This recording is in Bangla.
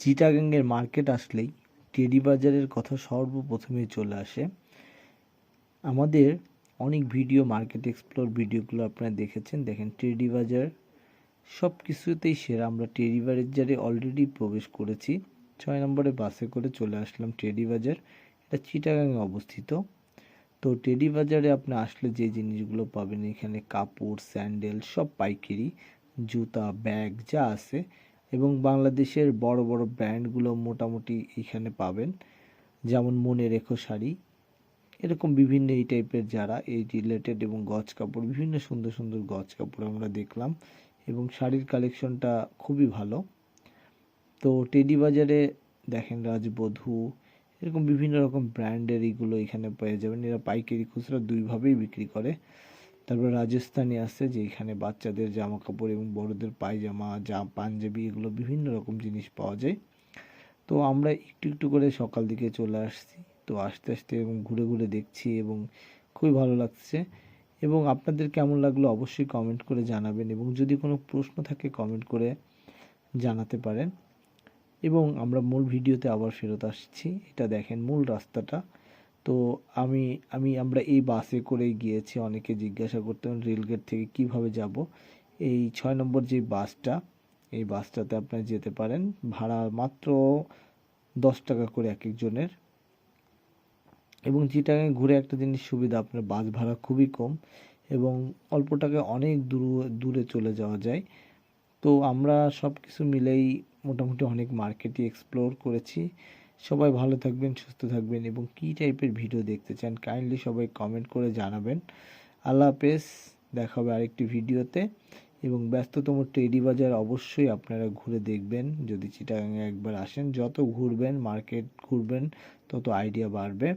চিটাগাংয়ের মার্কেট আসলেই টেডি বাজারের কথা সর্বপ্রথমেই চলে আসে। আমাদের অনেক ভিডিও, মার্কেট এক্সপ্লোর ভিডিওগুলো আপনারা দেখেছেন। দেখেন টেডি বাজার সব কিছুতেই সেরা। আমরা টেডি বাজারে অলরেডি প্রবেশ করেছি। ছয় নম্বরে বাসে করে চলে আসলাম টেডি বাজার। এটা চিটাগাংয়ে অবস্থিত। তো টেডি বাজারে আপনি আসলে যে জিনিসগুলো পাবেন, এখানে কাপড়, স্যান্ডেল, সব পাইকারি, জুতা, ব্যাগ যা আছে এবং বাংলাদেশের বড় বড় ব্র্যান্ডগুলো মোটামুটি এখানে পাবেন। যেমন মনে রেখো শাড়ি। এরকম বিভিন্ন এই টাইপের যারা এই রিলেটেড এবং গজ কাপড়, বিভিন্ন সুন্দর সুন্দর গজ কাপড় আমরা দেখলাম এবং শাড়ির কালেকশনটা খুবই ভালো। তো টেডি বাজারে দেখেন রাজবধূ, এরকম বিভিন্ন রকম ব্র্যান্ডের এইগুলো এখানে পেয়ে যাবেন। এরা পাইকারি খুচরা দুইভাবেই বিক্রি করে। তারপর রাজস্থানি আছে যে এখানে বাচ্চাদের জামা কাপড় এবং বড়দের পায়জামা, যা পাঞ্জাবি এগুলো বিভিন্ন রকম জিনিস পাওয়া যায়। তো আমরা একটু একটু করে সকাল দিকে চলে আসছি। তো আস্তে আস্তে এবং ঘুরে ঘুরে দেখছি এবং খুবই ভালো লাগছে। এবং আপনাদের কেমন লাগল অবশ্যই কমেন্ট করে জানাবেন এবং যদি কোনো প্রশ্ন থাকে কমেন্ট করে জানাতে পারেন। এবং আমরা মূল ভিডিওতে আবার ফেরত আসছি। এটা দেখেন মূল রাস্তাটা। তো আমি আমি, আমরা এই বাসে করেই গিয়েছি। অনেকে জিজ্ঞাসা করতেন রেলগেট থেকে কীভাবে যাব? এই ছয় নম্বর যে বাসটা এই বাসটাতে আপনারা যেতে পারেন। ভাড়া মাত্র দশ টাকা করে এক একজনের। এবং চিটাগাং ঘুরে একটা জিনিস সুবিধা, আপনার বাস ভাড়া খুবই কম এবং অল্প টাকায় অনেক দূর দূরে চলে যাওয়া যায়। তো আমরা সব কিছু মিলেই মোটামুটি অনেক মার্কেটই এক্সপ্লোর করেছি। সবাই ভালো থাকবেন, সুস্থ থাকবেন এবং কী টাইপের ভিডিও দেখতে চান কাইন্ডলি সবাই কমেন্ট করে জানাবেন। আল্লাহ হাফেজ, দেখা হবে আরেকটি ভিডিওতে এবং ব্যস্ততম টেডি বাজার অবশ্যই আপনারা ঘুরে দেখবেন। যদি চিটাগাঙে একবার আসেন, যত ঘুরবেন মার্কেট ঘুরবেন, তত আইডিয়া বাড়বে।